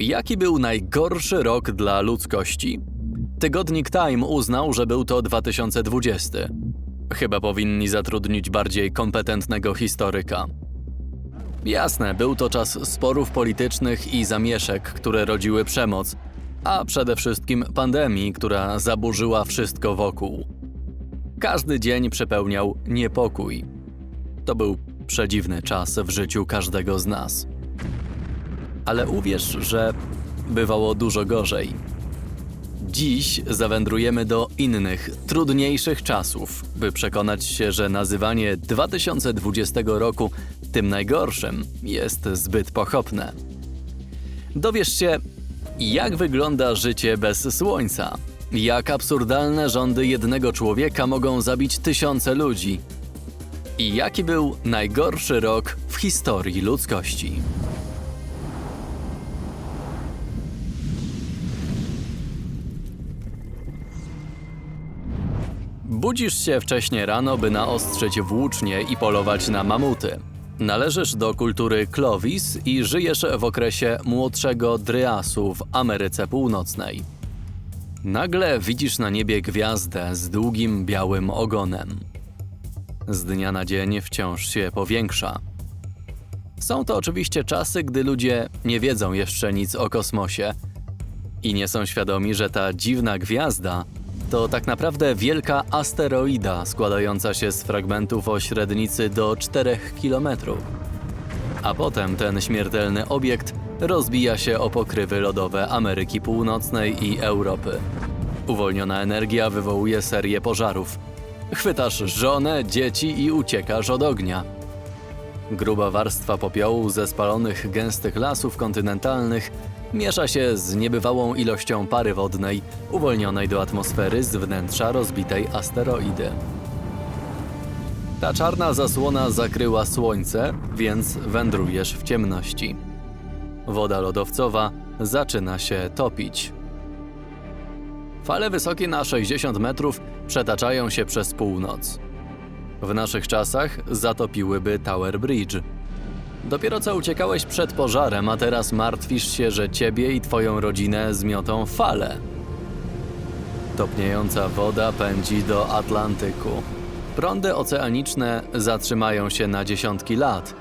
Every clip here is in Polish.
Jaki był najgorszy rok dla ludzkości? Tygodnik Time uznał, że był to 2020. Chyba powinni zatrudnić bardziej kompetentnego historyka. Jasne, był to czas sporów politycznych i zamieszek, które rodziły przemoc, a przede wszystkim pandemii, która zaburzyła wszystko wokół. Każdy dzień przepełniał niepokój. To był przedziwny czas w życiu każdego z nas. Ale uwierz, że bywało dużo gorzej. Dziś zawędrujemy do innych, trudniejszych czasów, by przekonać się, że nazywanie 2020 roku tym najgorszym jest zbyt pochopne. Dowiesz się, jak wygląda życie bez słońca, jak absurdalne rządy jednego człowieka mogą zabić tysiące ludzi i jaki był najgorszy rok w historii ludzkości. Budzisz się wcześnie rano, by naostrzyć włócznie i polować na mamuty. Należysz do kultury Clovis i żyjesz w okresie młodszego Dryasu w Ameryce Północnej. Nagle widzisz na niebie gwiazdę z długim białym ogonem. Z dnia na dzień wciąż się powiększa. Są to oczywiście czasy, gdy ludzie nie wiedzą jeszcze nic o kosmosie i nie są świadomi, że ta dziwna gwiazda to tak naprawdę wielka asteroida składająca się z fragmentów o średnicy do 4 km. A potem ten śmiertelny obiekt rozbija się o pokrywy lodowe Ameryki Północnej i Europy. Uwolniona energia wywołuje serię pożarów. Chwytasz żonę, dzieci i uciekasz od ognia. Gruba warstwa popiołu ze spalonych gęstych lasów kontynentalnych miesza się z niebywałą ilością pary wodnej uwolnionej do atmosfery z wnętrza rozbitej asteroidy. Ta czarna zasłona zakryła słońce, więc wędrujesz w ciemności. Woda lodowcowa zaczyna się topić. Fale wysokie na 60 metrów przetaczają się przez północ. W naszych czasach zatopiłyby Tower Bridge. Dopiero co uciekałeś przed pożarem, a teraz martwisz się, że ciebie i twoją rodzinę zmiotą fale. Topniejąca woda pędzi do Atlantyku. Prądy oceaniczne zatrzymają się na dziesiątki lat,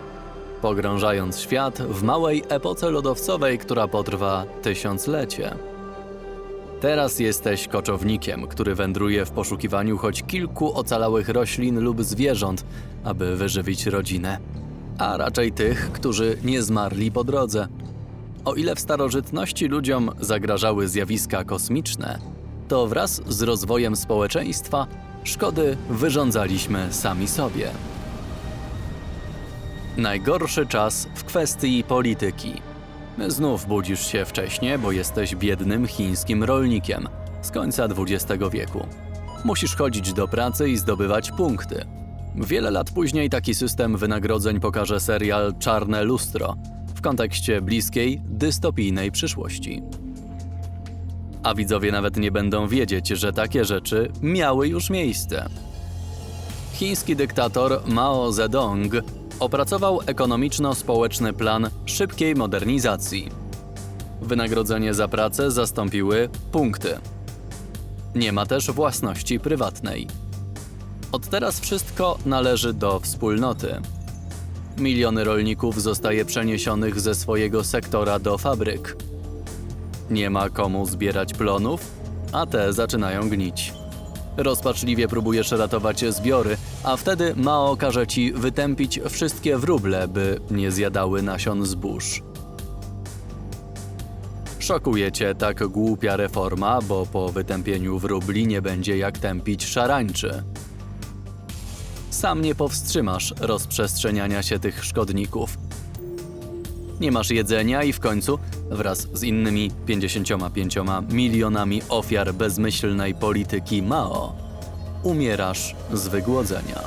pogrążając świat w małej epoce lodowcowej, która potrwa tysiąclecie. Teraz jesteś koczownikiem, który wędruje w poszukiwaniu choć kilku ocalałych roślin lub zwierząt, aby wyżywić rodzinę, a raczej tych, którzy nie zmarli po drodze. O ile w starożytności ludziom zagrażały zjawiska kosmiczne, to wraz z rozwojem społeczeństwa szkody wyrządzaliśmy sami sobie. Najgorszy czas w kwestii polityki. Znów budzisz się wcześnie, bo jesteś biednym chińskim rolnikiem z końca XX wieku. Musisz chodzić do pracy i zdobywać punkty. Wiele lat później taki system wynagrodzeń pokaże serial Czarne Lustro w kontekście bliskiej, dystopijnej przyszłości. A widzowie nawet nie będą wiedzieć, że takie rzeczy miały już miejsce. Chiński dyktator Mao Zedong opracował ekonomiczno-społeczny plan szybkiej modernizacji. Wynagrodzenie za pracę zastąpiły punkty. Nie ma też własności prywatnej. Od teraz wszystko należy do wspólnoty. Miliony rolników zostaje przeniesionych ze swojego sektora do fabryk. Nie ma komu zbierać plonów, a te zaczynają gnić. Rozpaczliwie próbujesz ratować zbiory, a wtedy Mao każe ci wytępić wszystkie wróble, by nie zjadały nasion zbóż. Szokuje cię tak głupia reforma, bo po wytępieniu wróbli nie będzie jak tępić szarańczy. Sam nie powstrzymasz rozprzestrzeniania się tych szkodników. Nie masz jedzenia i w końcu, wraz z innymi 55 milionami ofiar bezmyślnej polityki Mao, umierasz z wygłodzenia.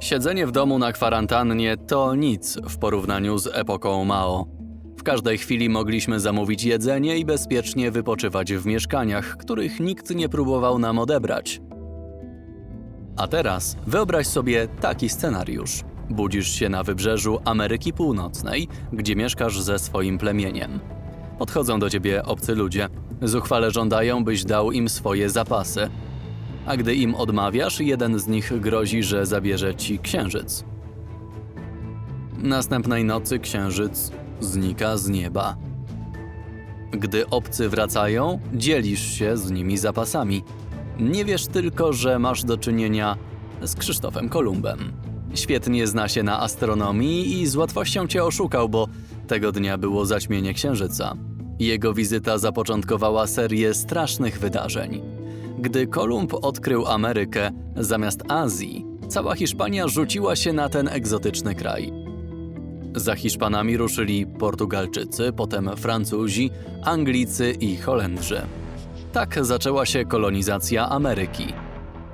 Siedzenie w domu na kwarantannie to nic w porównaniu z epoką Mao. W każdej chwili mogliśmy zamówić jedzenie i bezpiecznie wypoczywać w mieszkaniach, których nikt nie próbował nam odebrać. A teraz wyobraź sobie taki scenariusz. Budzisz się na wybrzeżu Ameryki Północnej, gdzie mieszkasz ze swoim plemieniem. Podchodzą do ciebie obcy ludzie. Zuchwale żądają, byś dał im swoje zapasy. A gdy im odmawiasz, jeden z nich grozi, że zabierze ci księżyc. Następnej nocy księżyc znika z nieba. Gdy obcy wracają, dzielisz się z nimi zapasami. Nie wiesz tylko, że masz do czynienia z Krzysztofem Kolumbem. Świetnie zna się na astronomii i z łatwością cię oszukał, bo tego dnia było zaćmienie księżyca. Jego wizyta zapoczątkowała serię strasznych wydarzeń. Gdy Kolumb odkrył Amerykę zamiast Azji, cała Hiszpania rzuciła się na ten egzotyczny kraj. Za Hiszpanami ruszyli Portugalczycy, potem Francuzi, Anglicy i Holendrzy. Tak zaczęła się kolonizacja Ameryki.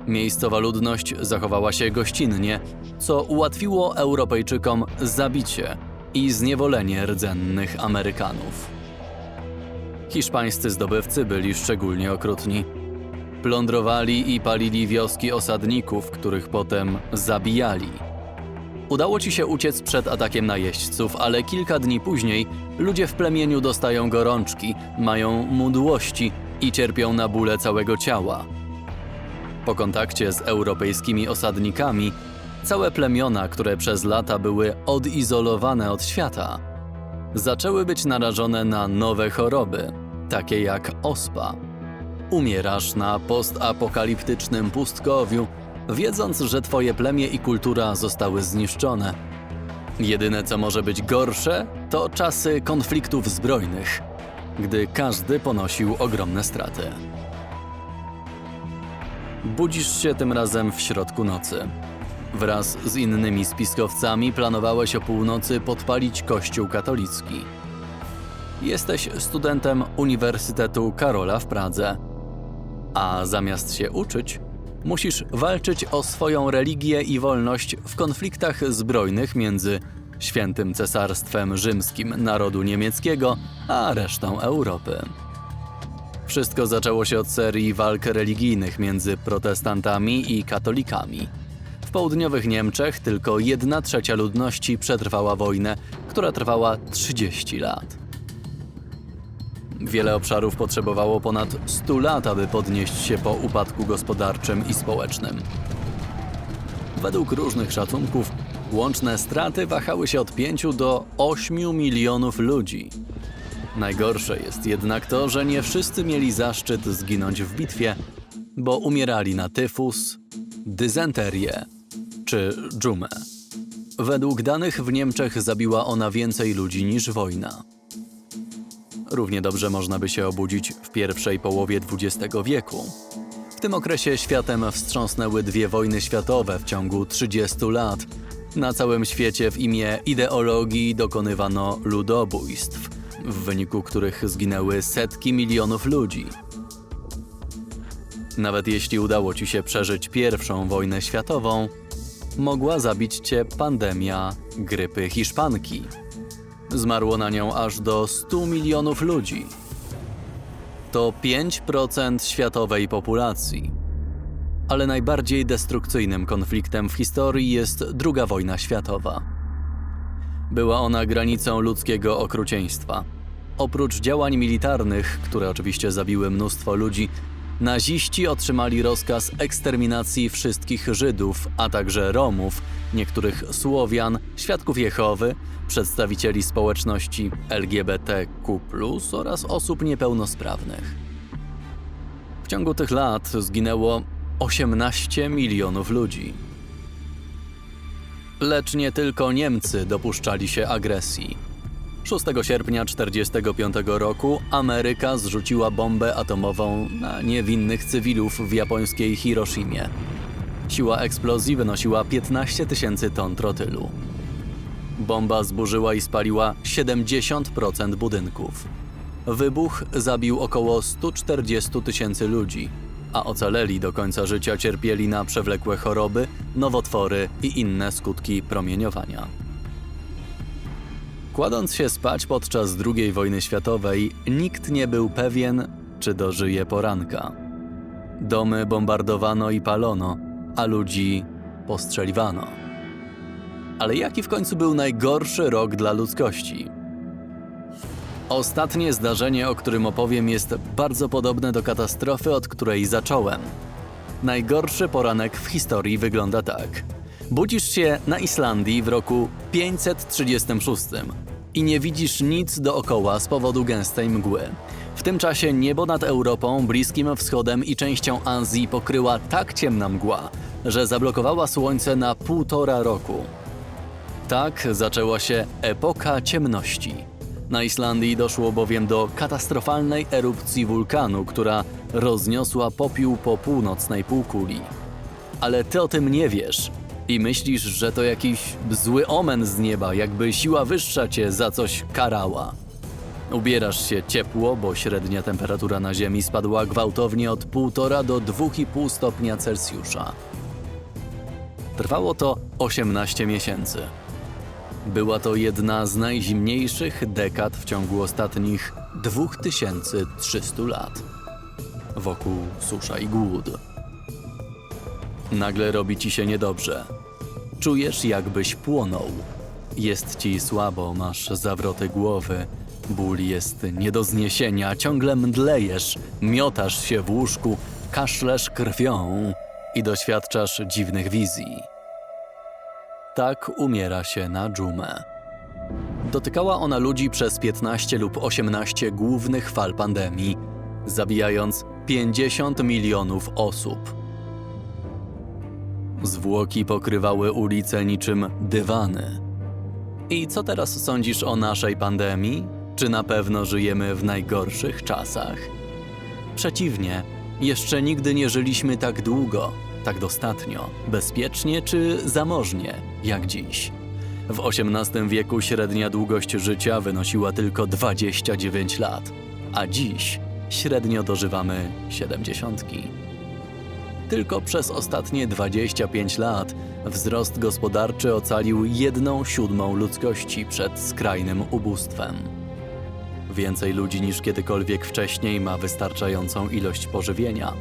Miejscowa ludność zachowała się gościnnie, co ułatwiło Europejczykom zabicie i zniewolenie rdzennych Amerykanów. Hiszpańscy zdobywcy byli szczególnie okrutni. Plądrowali i palili wioski osadników, których potem zabijali. Udało ci się uciec przed atakiem najeźdźców, ale kilka dni później ludzie w plemieniu dostają gorączki, mają mdłości i cierpią na bóle całego ciała. Po kontakcie z europejskimi osadnikami, całe plemiona, które przez lata były odizolowane od świata, zaczęły być narażone na nowe choroby, takie jak ospa. Umierasz na postapokaliptycznym pustkowiu, wiedząc, że twoje plemię i kultura zostały zniszczone. Jedyne, co może być gorsze, to czasy konfliktów zbrojnych, gdy każdy ponosił ogromne straty. Budzisz się tym razem w środku nocy. Wraz z innymi spiskowcami planowałeś o północy podpalić kościół katolicki. Jesteś studentem Uniwersytetu Karola w Pradze. A zamiast się uczyć, musisz walczyć o swoją religię i wolność w konfliktach zbrojnych między świętym cesarstwem rzymskim narodu niemieckiego a resztą Europy. Wszystko zaczęło się od serii walk religijnych między protestantami i katolikami. W południowych Niemczech tylko jedna trzecia ludności przetrwała wojnę, która trwała 30 lat. Wiele obszarów potrzebowało ponad 100 lat, aby podnieść się po upadku gospodarczym i społecznym. Według różnych szacunków łączne straty wahały się od 5 do 8 milionów ludzi. Najgorsze jest jednak to, że nie wszyscy mieli zaszczyt zginąć w bitwie, bo umierali na tyfus, dysenterię czy dżumę. Według danych w Niemczech zabiła ona więcej ludzi niż wojna. Równie dobrze można by się obudzić w pierwszej połowie XX wieku. W tym okresie światem wstrząsnęły dwie wojny światowe w ciągu 30 lat. Na całym świecie w imię ideologii dokonywano ludobójstw, w wyniku których zginęły setki milionów ludzi. Nawet jeśli udało ci się przeżyć pierwszą wojnę światową, mogła zabić cię pandemia grypy hiszpanki. Zmarło na nią aż do 100 milionów ludzi. To 5% światowej populacji. Ale najbardziej destrukcyjnym konfliktem w historii jest II wojna światowa. Była ona granicą ludzkiego okrucieństwa. Oprócz działań militarnych, które oczywiście zabiły mnóstwo ludzi, naziści otrzymali rozkaz eksterminacji wszystkich Żydów, a także Romów, niektórych Słowian, świadków Jehowy, przedstawicieli społeczności LGBTQ oraz osób niepełnosprawnych. W ciągu tych lat zginęło 18 milionów ludzi. Lecz nie tylko Niemcy dopuszczali się agresji. 6 sierpnia 1945 roku Ameryka zrzuciła bombę atomową na niewinnych cywilów w japońskiej Hiroshimie. Siła eksplozji wynosiła 15 tysięcy ton trotylu. Bomba zburzyła i spaliła 70% budynków. Wybuch zabił około 140 tysięcy ludzi, a ocaleli do końca życia cierpieli na przewlekłe choroby, nowotwory i inne skutki promieniowania. Kładąc się spać podczas II wojny światowej, nikt nie był pewien, czy dożyje poranka. Domy bombardowano i palono, a ludzi postrzeliwano. Ale jaki w końcu był najgorszy rok dla ludzkości? Ostatnie zdarzenie, o którym opowiem, jest bardzo podobne do katastrofy, od której zacząłem. Najgorszy poranek w historii wygląda tak. Budzisz się na Islandii w roku 536 i nie widzisz nic dookoła z powodu gęstej mgły. W tym czasie niebo nad Europą, Bliskim Wschodem i częścią Azji pokryła tak ciemna mgła, że zablokowała słońce na półtora roku. Tak zaczęła się epoka ciemności. Na Islandii doszło bowiem do katastrofalnej erupcji wulkanu, która rozniosła popiół po północnej półkuli. Ale ty o tym nie wiesz i myślisz, że to jakiś zły omen z nieba, jakby siła wyższa cię za coś karała. Ubierasz się ciepło, bo średnia temperatura na Ziemi spadła gwałtownie od 1,5 do 2,5 stopnia Celsjusza. Trwało to 18 miesięcy. Była to jedna z najzimniejszych dekad w ciągu ostatnich 2300 lat. Wokół susza i głód. Nagle robi ci się niedobrze. Czujesz, jakbyś płonął. Jest ci słabo, masz zawroty głowy. Ból jest nie do zniesienia, ciągle mdlejesz, miotasz się w łóżku, kaszlesz krwią i doświadczasz dziwnych wizji. Tak umiera się na dżumę. Dotykała ona ludzi przez 15 lub 18 głównych fal pandemii, zabijając 50 milionów osób. Zwłoki pokrywały ulice niczym dywany. I co teraz sądzisz o naszej pandemii? Czy na pewno żyjemy w najgorszych czasach? Przeciwnie, jeszcze nigdy nie żyliśmy tak długo, tak dostatnio, bezpiecznie czy zamożnie jak dziś. W XVIII wieku średnia długość życia wynosiła tylko 29 lat, a dziś średnio dożywamy 70. Tylko przez ostatnie 25 lat wzrost gospodarczy ocalił jedną siódmą ludzkości przed skrajnym ubóstwem. Więcej ludzi niż kiedykolwiek wcześniej ma wystarczającą ilość pożywienia.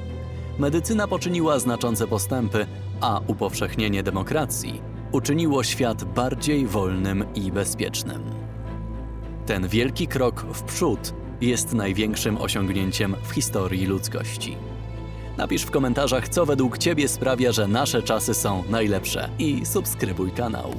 Medycyna poczyniła znaczące postępy, a upowszechnienie demokracji uczyniło świat bardziej wolnym i bezpiecznym. Ten wielki krok w przód jest największym osiągnięciem w historii ludzkości. Napisz w komentarzach, co według Ciebie sprawia, że nasze czasy są najlepsze i subskrybuj kanał.